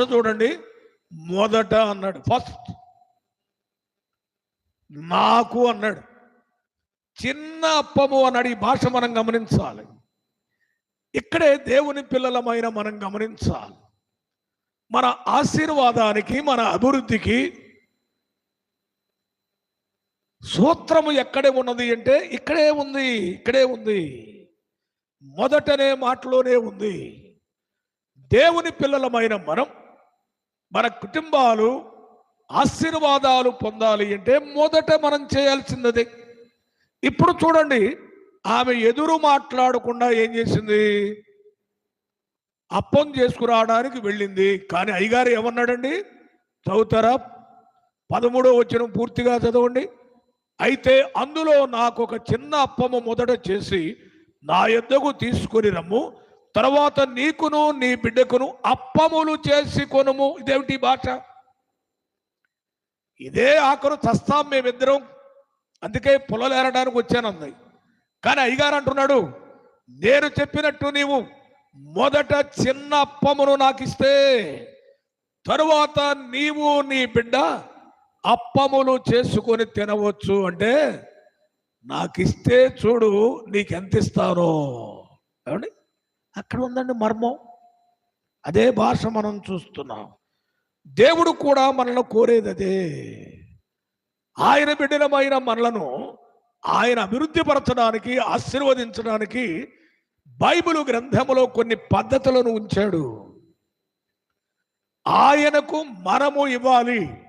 చూడండి. మొదట అన్నాడు ఫస్ట్ నాకు అన్నాడు. చిన్న అప్పము అన్నాడు. ఈ భాష మనం గమనించాలి. ఇక్కడే దేవుని పిల్లలమైన మనం గమనించాలి. మన ఆశీర్వాదానికి మన అభివృద్ధికి సూత్రము ఎక్కడే ఉన్నది అంటే ఇక్కడే ఉంది ఇక్కడే ఉంది. మొదటనే మాటలోనే ఉంది. దేవుని పిల్లలమైన మనం మన కుటుంబాలు ఆశీర్వాదాలు పొందాలి అంటే మొదట మనం చేయాల్సిందది. ఇప్పుడు చూడండి ఆమె ఎదురు మాట్లాడకుండా ఏం చేసింది? అప్పం చేసుకురావడానికి వెళ్ళింది. కానీ అయ్యగారు ఏమన్నాడండి? చదువుతారా? పదమూడో వచ్చిన పూర్తిగా చదవండి. అయితే అందులో నాకు ఒక చిన్న అప్పము మొదట చేసి నా ఎద్దకు తీసుకొని రమ్ము. తర్వాత నీకును నీ బిడ్డకును అప్పములు చేసి కొనుము. ఇదేమిటి భాష? ఇదే ఆఖరు చస్తాం మేమిద్దరం. అందుకే పొలలేరడానికి వచ్చాను అంది కానీ అయ్యగారు అంటున్నాడు నేను చెప్పినట్టు నీవు మొదట చిన్న అప్పమును నాకిస్తే తరువాత నీవు నీ బిడ్డ అప్పములు చేసుకొని తినవచ్చు అంటే నాకిస్తే చూడు నీకెంత ఎంత ఏమండి? అక్కడ ఉందండి మర్మం. అదే భాష మనం చూస్తున్నాం. దేవుడు కూడా మనల్ని కోరేది అదే. ఆయన బిడ్డలమైన మనలను ఆయన అభివృద్ధి పరచడానికి ఆశీర్వదించడానికి బైబిల్ గ్రంథములో కొన్ని పద్ధతులను ఉంచాడు. ఆయనకు మనము ఇవ్వాలి.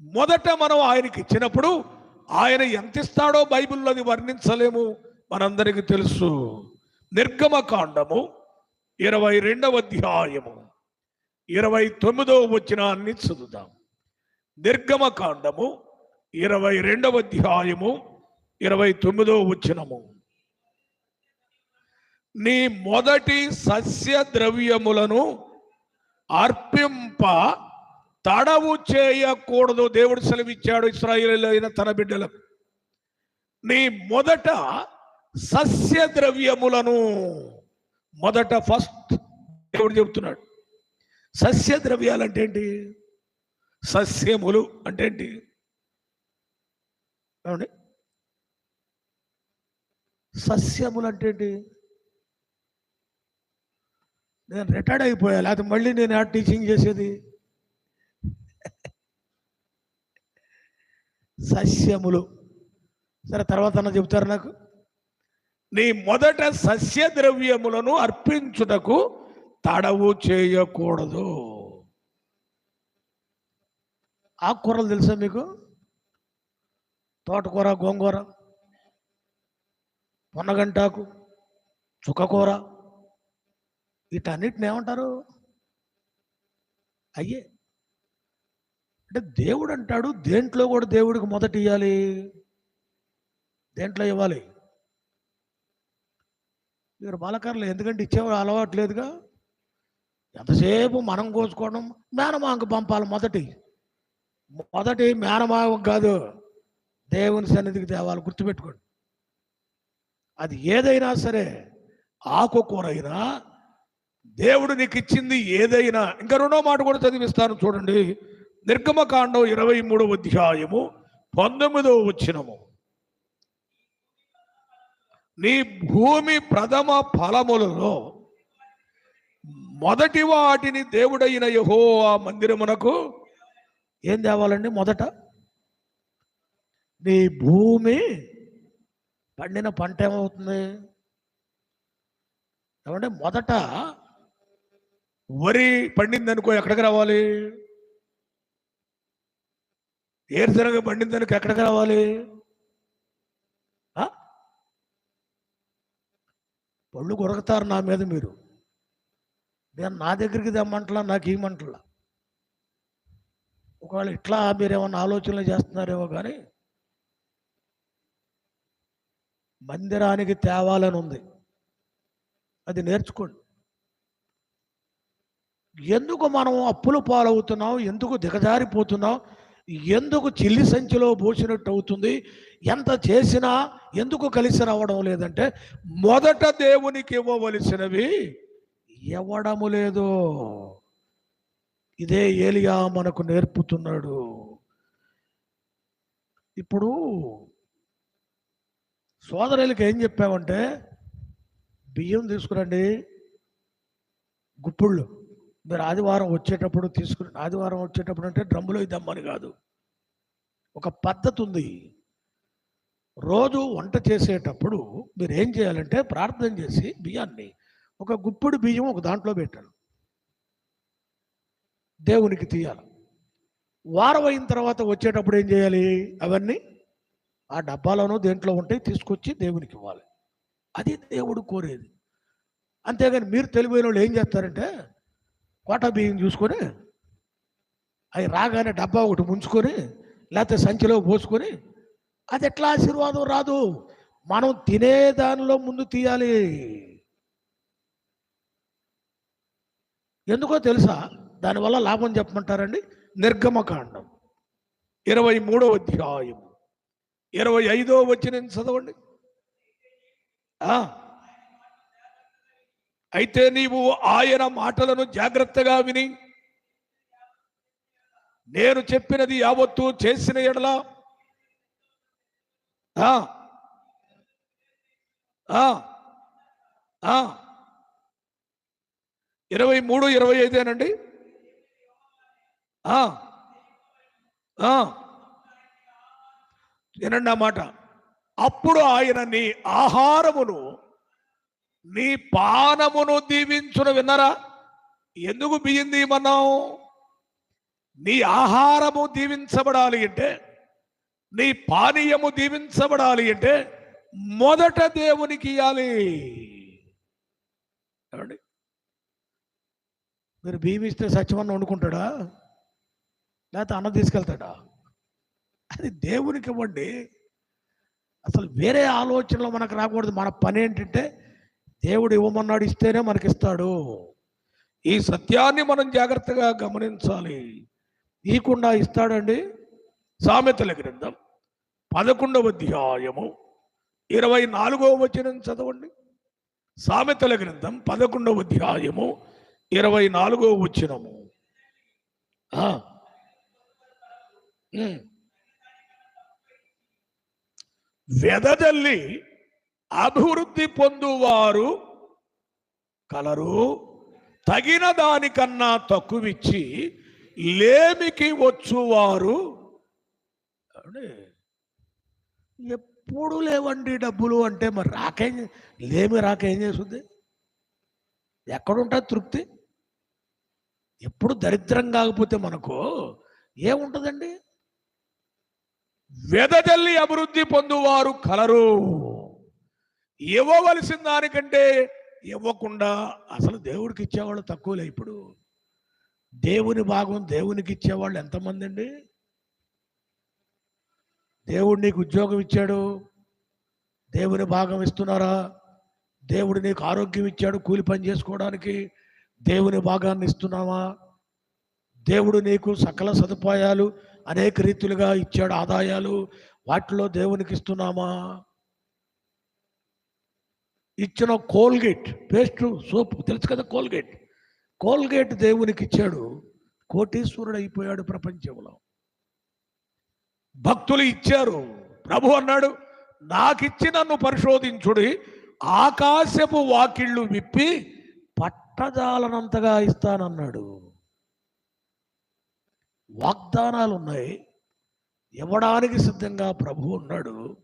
మొదట మనం ఆయనకి ఇచ్చినప్పుడు ఆయన ఎంత ఇస్తాడో బైబిల్లో అది వర్ణించలేము. మనందరికీ తెలుసు. నిర్గమ కాండము ఇరవై రెండవ అధ్యాయము. ఇరవై తొమ్మిదవ వచనాన్ని చదువుదాం. నిర్గమ కాండము ఇరవై రెండవ అధ్యాయము ఇరవై తొమ్మిదవ వచనము. నీ మొదటి సస్య ద్రవ్యములను అర్పింప తడవు చేయకూడదు దేవుడు సెలవిచ్చాడు ఇస్రాయిల్ అయిన తన బిడ్డలకు. నీ మొదట సస్య ద్రవ్యములను మొదట ఫస్ట్ దేవుడు చెబుతున్నాడు. సస్య ద్రవ్యాలు అంటే ఏంటి సస్యములు అంటే ఏంటి ఏమండి? సస్యములు అంటే ఏంటి నేను రిటైర్డ్ అయిపోయా లేకపోతే మళ్ళీ నేను ఆ టీచింగ్ చేసేది? సస్యములు. సరే తర్వాత అన్న చెప్తారు నాకు? నీ మొదట సస్య ద్రవ్యములను అర్పించుటకు తడవు చేయకూడదు. ఆకుకూరలు తెలుసా మీకు? తోటకూర గోంగూర పొన్నగంటాకు చుక్కకూర వీటన్నిటిని ఏమంటారు? అయ్యే. అంటే దేవుడు అంటాడు దేంట్లో కూడా దేవుడికి మొదట ఇవ్వాలి దేంట్లో ఇవ్వాలి? మీరు బాలకారులు ఎందుకంటే ఇచ్చేవాడు అలవాటు లేదుగా? ఎంతసేపు మనం కోసుకోవడం? మేనమాంకు పంపాలి మొదటి. మొదటి మేనమాకు కాదు దేవుని సన్నిధికి తేవాలి గుర్తుపెట్టుకోండి. అది ఏదైనా సరే ఆకుకూర అయినా దేవుడు నీకు ఇచ్చింది ఏదైనా ఇంకా రెండో మాట కూడా చదివిస్తాను చూడండి. నిర్గమకాండం ఇరవై మూడవ అధ్యాయము పంతొమ్మిదవ వచ్చినము నీ భూమి ప్రథమ ఫలములలో మొదటి వాటిని దేవుడైన యహో ఆ మందిరమునకు ఏం తేవాలండి మొదట? నీ భూమి పండిన పంట ఏమవుతుంది? ఏమంటే మొదట వరి పండింది అనుకో ఎక్కడికి రావాలి? ఏరుశనగ పండింది అనుకో ఎక్కడికి రావాలి ఆ? పళ్ళు కొరకుతారు నా మీద మీరు. నేను నా దగ్గరికి తెమ్మంటలా నాకు ఇవ్వమంటలా ఒకవేళ ఇట్లా మీరేమన్నా ఆలోచనలు చేస్తున్నారేమో కానీ మందిరానికి తేవాలని ఉంది. అది నేర్చుకోండి. ఎందుకు మనం అప్పులు పాలవుతున్నాం? ఎందుకు దిగజారిపోతున్నాం? ఎందుకు చిల్లి సంచిలో పోసినట్టు అవుతుంది? ఎంత చేసినా ఎందుకు కలిసి రావడం లేదంటే మొదట దేవునికి ఇవ్వవలసినవి ఇవ్వడము లేదు. ఇదే ఏలియా మనకు నేర్పుతున్నాడు. ఇప్పుడు సోదరులకి ఏం చెప్పామంటే బియ్యం తీసుకురండి గుప్పుళ్ళు. మీరు ఆదివారం వచ్చేటప్పుడు తీసుకుని ఆదివారం వచ్చేటప్పుడు అంటే డ్రమ్ములో ఇద్దామని కాదు. ఒక పద్ధతి ఉంది. రోజు వంట చేసేటప్పుడు మీరు ఏం చేయాలంటే ప్రార్థన చేసి బియ్యాన్ని ఒక గుప్పుడు బియ్యం ఒక దాంట్లో పెట్టాలి. దేవునికి తీయాలి. వారం అయిన తర్వాత వచ్చేటప్పుడు ఏం చేయాలి? అవన్నీ ఆ డబ్బాలోనూ దేంట్లో ఉంటాయి తీసుకొచ్చి దేవునికి ఇవ్వాలి. అది దేవుడు కోరేది. అంతేగాని మీరు తెలివైన వాళ్ళు ఏం చేస్తారంటే కోట బియ్యం చూసుకొని అవి రాగానే డబ్బా ఒకటి ముంచుకొని లేకపోతే సంచిలో పోసుకొని అది ఎట్లా ఆశీర్వాదం రాదు? మనం తినే దానిలో ముందు తీయాలి. ఎందుకో తెలుసా? దానివల్ల లాభం చెప్పమంటారండి? నిర్గమకాండం. ఇరవై మూడో అధ్యాయం ఇరవై ఐదో వచ్చిన చదవండి. అయితే నీవు ఆయన మాటలను జాగ్రత్తగా విని నేను చెప్పినది యావత్తు చేసిన ఎడల ఇరవై మూడు ఇరవై ఐదేనండి వినండి ఆ మాట. అప్పుడు ఆయన నీ ఆహారమును నీ పానమును దీవించును విన్నరా? ఎందుకు బియ్యం దీయమన్నావు నీ ఆహారము దీవించబడాలి అంటే నీ పానీయము దీవించబడాలి అంటే మొదట దేవునికి ఇవ్వాలి ఏమండి? మీరు భీమిస్తే ఇస్తే సత్యమన్న వండుకుంటాడా? లేకపోతే అన్న తీసుకెళ్తాడా? అది దేవునికి ఇవ్వండి. అసలు వేరే ఆలోచనలు మనకు రాకూడదు. మన పని ఏంటంటే దేవుడు ఇవ్వమన్నాడు ఇస్తేనే మనకి ఇస్తాడు. ఈ సత్యాన్ని మనం జాగ్రత్తగా గమనించాలి. ఇవ్వకుండా ఇస్తాడండి. సామెతల గ్రంథం పదకొండవ అధ్యాయము ఇరవై నాలుగవ వచనం చదవండి. సామెతల గ్రంథం పదకొండవ అధ్యాయము ఇరవై నాలుగవ వచనము. వెదజల్లి అభివృద్ధి పొందువారు కలరు తగిన దానికన్నా తక్కువిచ్చి లేమికి వచ్చువారు ఏమండి? ఎప్పుడు లేవండి డబ్బులు అంటే మరి రాకేం లేమి రాకేం చేస్తుంది? ఎక్కడుంటుంది తృప్తి? ఎప్పుడు దరిద్రం కాకపోతే మనకు ఏముంటుందండి? వెదజల్లి అభివృద్ధి పొందువారు కలరు. ఇవ్వవలసిన దానికంటే ఇవ్వకుండా అసలు దేవుడికి ఇచ్చేవాళ్ళు తక్కువలే ఇప్పుడు. దేవుని భాగం దేవునికి ఇచ్చేవాళ్ళు ఎంతమంది అండి దేవుడు నీకు ఉద్యోగం ఇచ్చాడు. దేవుని భాగం ఇస్తున్నారా? దేవుడు నీకు ఆరోగ్యం ఇచ్చాడు కూలి పని చేసుకోవడానికి. దేవుని భాగాన్ని ఇస్తున్నావా? దేవుడు నీకు సకల సదుపాయాలు అనేక రీతులుగా ఇచ్చాడు ఆదాయాలు. వాటిలో దేవునికి ఇస్తున్నామా? ఇచ్చిన కోల్గేట్ పేస్ట్ సోప్ తెలుసు కదా కోల్గేట్? కోల్గేట్ దేవునికి ఇచ్చాడు. కోటీశ్వరుడు అయిపోయాడు ప్రపంచంలో. భక్తులు ఇచ్చారు. ప్రభు అన్నాడు నాకిచ్చి నన్ను పరిశోధించుడి. ఆకాశపు వాకిళ్ళు విప్పి పట్టజాలనంతగా ఇస్తానన్నాడు. వాగ్దానాలు ఉన్నాయి ఇవ్వడానికి సిద్ధంగా ప్రభు ఉన్నాడు.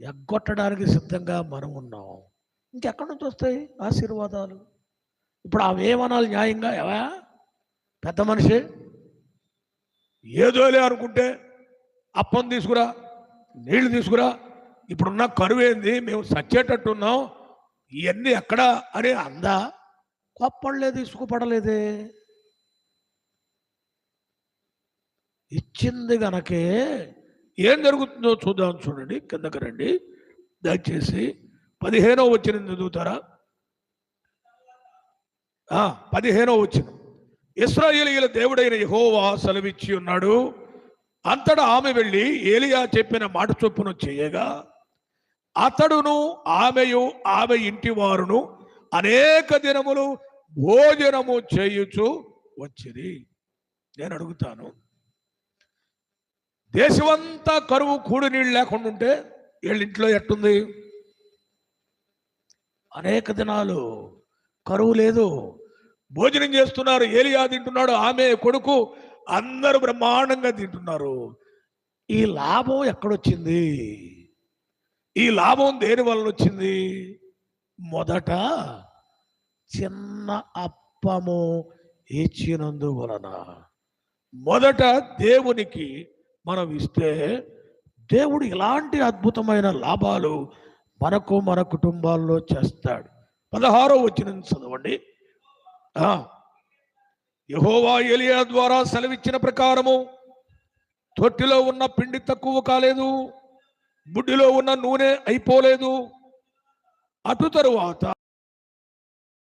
ఎగ్గొట్టడానికి సిద్ధంగా మనం ఉన్నాం. ఇంకెక్కడి నుంచి వస్తాయి ఆశీర్వాదాలు? ఇప్పుడు అవేమనాలి న్యాయంగా ఎవా పెద్ద మనిషి ఏదోలే అనుకుంటే అప్పం తీసుకురా నీళ్ళు తీసుకురా. ఇప్పుడున్న కరువేంది మేము సచ్చేటట్టున్నాం ఇవన్నీ ఎక్కడా? అని అందా? కొప్పడలేదు ఇసుకుపడలేదే. ఇచ్చింది గనకే ఏం జరుగుతుందో చూద్దాం చూడండి కిందకి రండి. దయచేసి పదిహేనో వచ్చిన చదువుతారా పదిహేనో వచ్చిన ఇస్రాయేలీల దేవుడైన యహోవా సెలవిచ్చి ఉన్నాడు. అంతటా ఆమె వెళ్ళి ఏలియా చెప్పిన మాట చొప్పున చేయగా అతడును ఆమెయు ఆమె ఇంటి వారును అనేక దినములు భోజనము చేయుచు వచ్చింది నేను అడుగుతాను దేశమంతా కరువు కూడి నీళ్ళు లేకుండా ఉంటే వీళ్ళ ఇంట్లో ఎట్టుంది? అనేక దినాలు కరువు లేదు. భోజనం చేస్తున్నారు ఏలియా తింటున్నాడు ఆమె కొడుకు అందరూ బ్రహ్మాండంగా తింటున్నారు. ఈ లాభం ఎక్కడొచ్చింది? ఈ లాభం దేని వలన వచ్చింది మొదట చిన్న అప్పము ఇచ్చినందు వలన. మొదట దేవునికి మనం ఇస్తే దేవుడు ఇలాంటి అద్భుతమైన లాభాలు మనకు మన కుటుంబాల్లో చేస్తాడు. పదహారో వచ్చిన చదవండి. యహోవా ఎలియా ద్వారా సెలవిచ్చిన ప్రకారము తొట్టిలో ఉన్న పిండి తక్కువ కాలేదు బుడ్డిలో ఉన్న నూనె అయిపోలేదు. అటు తరువాత